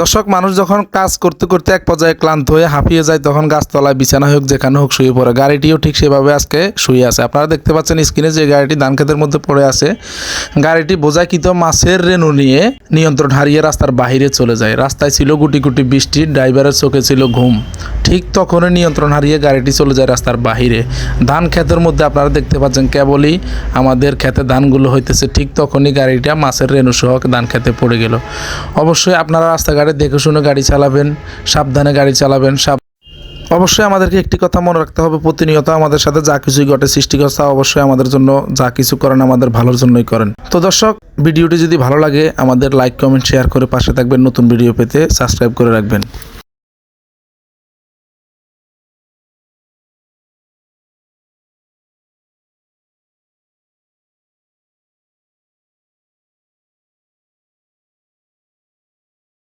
দর্শক, মানুষ যখন কাজ করতে করতে এক পর্যায়ে ক্লান্ত হয়ে হাঁপিয়ে যায়, তখন গাছতলায় বিছানা হোক, যেখানে হোক শুয়ে পড়ে। গাড়িটিও ঠিক সেভাবে আজকে শুয়ে আছে। আপনারা দেখতে পাচ্ছেন স্ক্রিনে যে গাড়িটি ধান খেতের মধ্যে পড়ে আছে, গাড়িটি বোঝাকিত মাছের রেণু নিয়ে নিয়ন্ত্রণ হারিয়ে রাস্তার বাহিরে চলে যায়। রাস্তায় ছিল গুটি গুটি বৃষ্টি, ড্রাইভারের চোখে ছিল ঘুম। ঠিক তখনই নিয়ন্ত্রণ হারিয়ে গাড়িটি চলে যায় রাস্তার বাহিরে। ধান ক্ষেতের মধ্যে আপনারা দেখতে পাচ্ছেন, কেবলই আমাদের ক্ষেতে ধানগুলো হইতেছে। ঠিক তখনই গাড়িটা মাছের রেণু সহ ধান খেতে পড়ে গেল। অবশ্যই আপনারা রাস্তাঘাটে দেখে শুনে গাড়ি চালাবেন, সাবধানে গাড়ি চালাবেন, সাব অবশ্যই আমাদেরকে একটি কথা মনে রাখতে হবে, প্রতিনিয়ত আমাদের সাথে যা কিছুই ঘটে, সৃষ্টিকর্তা অবশ্যই আমাদের জন্য যা কিছু করেন, আমাদের ভালোর জন্যই করেন। তো দর্শক, ভিডিওটি যদি ভালো লাগে, আমাদের লাইক কমেন্ট শেয়ার করে পাশে থাকবেন, নতুন ভিডিও পেতে সাবস্ক্রাইব করে রাখবেন।